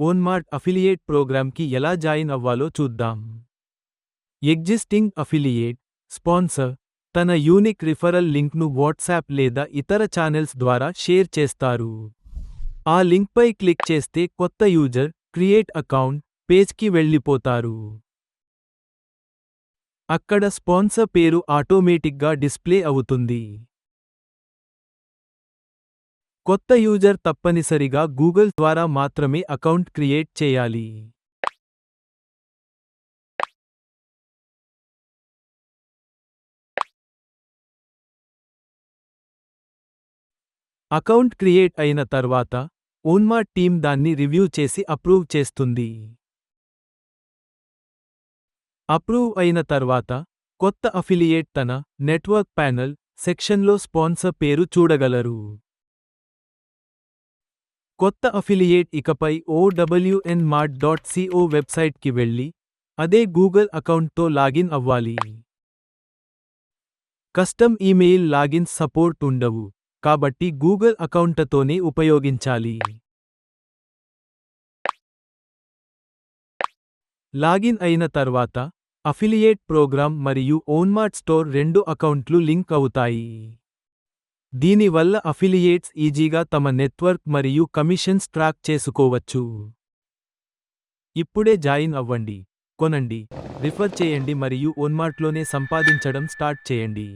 ఓన్మార్ట్ affiliate ప్రోగ్రామ్కి ఎలా join అవ్వాలో చూద్దాం. ఎగ్జిస్టింగ్ అఫిలియేట్ స్పాన్సర్ తన యూనిక్ రిఫరల్ లింక్ను వాట్సాప్ లేదా ఇతర ఛానెల్స్ ద్వారా షేర్ చేస్తారు. ఆ లింక్పై క్లిక్ చేస్తే కొత్త యూజర్ క్రియేట్ అకౌంట్ పేజ్కి వెళ్ళిపోతారు. అక్కడ స్పాన్సర్ పేరు ఆటోమేటిక్గా డిస్ప్లే అవుతుంది. కొత్త యూజర్ తప్పనిసరిగా గూగుల్ ద్వారా మాత్రమే అకౌంట్ క్రియేట్ చేయాలి. అకౌంట్ క్రియేట్ అయిన తర్వాత ఓన్మా టీం దాన్ని రివ్యూ చేసి అప్రూవ్ చేస్తుంది. అప్రూవ్ అయిన తర్వాత కొత్త అఫిలియేట్ తన నెట్వర్క్ ప్యానల్ సెక్షన్లో స్పాన్సర్ పేరు చూడగలరు. కొత్త అఫిలియేట్ ఇకపై ఓడబ్ల్యూఎన్ మార్ట్ డాట్ సిఓ వెబ్సైట్కి వెళ్ళి అదే గూగుల్ అకౌంట్తో లాగిన్ అవ్వాలి. కస్టమ్ ఈమెయిల్ లాగిన్ సపోర్ట్ ఉండవు కాబట్టి గూగుల్ అకౌంట్తోనే ఉపయోగించాలి. లాగిన్ అయిన తర్వాత అఫిలియేట్ ప్రోగ్రామ్ మరియు ఓన్మార్ట్ స్టోర్ రెండు అకౌంట్లు లింక్ అవుతాయి. దీనివల్ల అఫిలియేట్స్ ఈజీగా తమ నెట్వర్క్ మరియు కమిషన్స్ ట్రాక్ చేసుకోవచ్చు. ఇప్పుడే జాయిన్ అవ్వండి. కొనండి. రిఫర్ చేయండి మరియు ఓన్మార్ట్లోనే సంపాదించడం స్టార్ట్ చేయండి.